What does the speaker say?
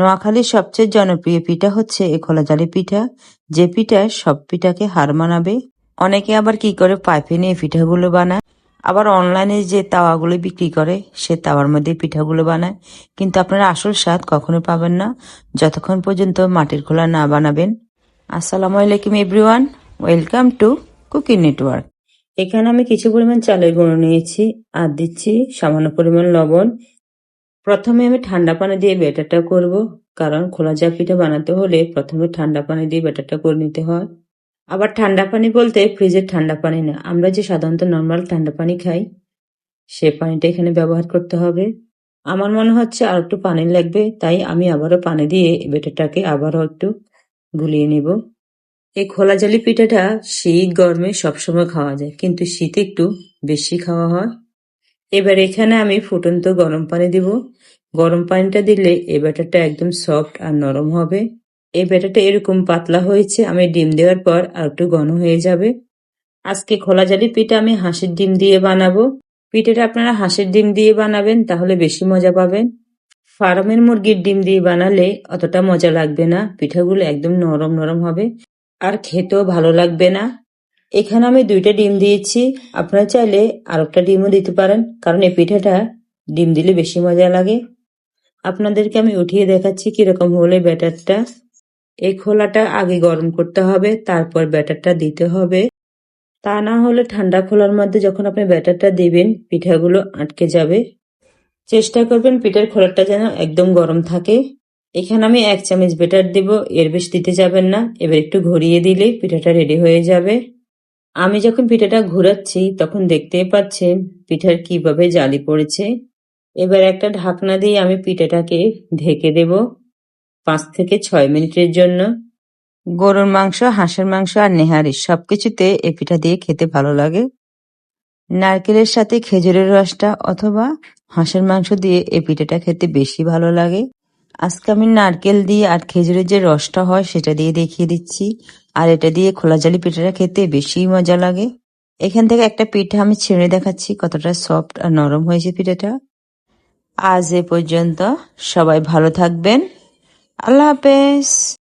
নোয়াখালীর সবচেয়ে জনপ্রিয় পিঠা হচ্ছে এই খোলাজালি পিঠা। যে পিঠা সব পিঠাকে হার মানাবে। অনেকে আবার কি করে পাইপে নিয়ে পিঠাগুলো বানায়। আবার অনলাইনে যে তাওয়াগুলো বিক্রি করে, সে তাওয়ার মধ্যে পিঠাগুলো বানায়। কিন্তু আপনারা আসল স্বাদ কখনো পাবেন না। যতক্ষণ পর্যন্ত মাটির খোলা না বানাবেন। আসসালামু আলাইকুম everyone. Welcome to cooking network. এখানে আমি কিছু পরিমাণ চালের গুঁড়ো নিয়েছি। আর দিচ্ছি সামান্য পরিমাণ লবণ। প্রথমে আমি ঠান্ডা পানি দিয়ে ব্যাটারটা করব, কারণ খোলা চা পিঠা বানাতে হলে প্রথমে ঠান্ডা পানি দিয়ে ব্যাটারটা করে নিতে হয়। আবার ঠান্ডা পানি বলতে ফ্রিজের ঠান্ডা পানি না, আমরা যে সাধারণত নর্মাল ঠান্ডা পানি খাই, সে পানিটা এখানে ব্যবহার করতে হবে। আমার মনে হচ্ছে আর একটু পানি লাগবে, তাই আমি আবারও পানি দিয়ে ব্যাটারটাকে আবারও একটু গুলিয়ে নেব। এই খোলা জালি পিঠাটা শীত গরমে সবসময় খাওয়া যায়, কিন্তু শীতে একটু বেশি খাওয়া হয়। এবার এখানে আমি ফুটন্ত গরম পানি দিব। গরম পানিটা দিলে এই ব্যাটারটা একদম সফট আর নরম হবে। এই ব্যাটারটা এরকম পাতলা হয়েছে, আমি ডিম দেওয়ার পর আর একটু ঘন হয়ে যাবে। আজকে খোলা জালি পিঠা আমি হাঁসের ডিম দিয়ে বানাবো। পিঠাটা আপনারা হাঁসের ডিম দিয়ে বানাবেন, তাহলে বেশি মজা পাবেন। ফার্মের মুরগির ডিম দিয়ে বানালে অতটা মজা লাগবে না, পিঠাগুলো একদম নরম নরম হবে। আর খেতেও ভালো লাগবে না। এখানে আমি দুইটা ডিম দিয়েছি। আপনারা চাইলে আর একটা ডিমও দিতে পারেন, কারণ এই পিঠাটা ডিম দিলে বেশি মজা লাগে। আপনাদেরকে আমি উঠিয়ে দেখাচ্ছি কীরকম হলে ব্যাটারটা। এই খোলাটা আগে গরম করতে হবে, তারপর ব্যাটারটা দিতে হবে। তা না হলে ঠান্ডা খোলার মধ্যে যখন আপনি ব্যাটারটা দিবেন, পিঠাগুলো আটকে যাবে। চেষ্টা করবেন পিঠার খোলাটা যেন একদম গরম থাকে। এখানে আমি এক চামচ বেটার দিব, এর বেশ দিতে যাবেন না। এবার একটু ঘুরিয়ে দিলে পিঠাটা রেডি হয়ে যাবে। আমি যখন পিঠাটা ঘুরাচ্ছি, তখন দেখতেই পাচ্ছেন পিঠার কীভাবে জালি পড়েছে। এবার একটা ঢাকনা দিয়ে আমি পিঠাটাকে ঢেকে দেব পাঁচ থেকে ছয় মিনিটের জন্য। গরুর মাংস, হাঁসের মাংস আর নেহারি সবকিছুতে এ পিঠা দিয়ে খেতে ভালো লাগে। নারকেলের সাথে খেজুরের রসটা অথবা হাঁসের মাংস দিয়ে এ পিঠাটা খেতে বেশি ভালো লাগে। আজকে আমি নারকেল দিয়ে আর খেজুরের যে রসটা হয় সেটা দিয়ে দেখিয়ে দিচ্ছি। আর এটা দিয়ে খোলা জালি পিঠাটা খেতে বেশি মজা লাগে। এখান থেকে একটা পিঠা আমি ছেড়ে দেখাচ্ছি, কতটা সফট আর নরম হয়েছে পিঠাটা। আজ এ পর্যন্ত সবাই ভালো থাকবেন। আল্লাহ হাফেজ।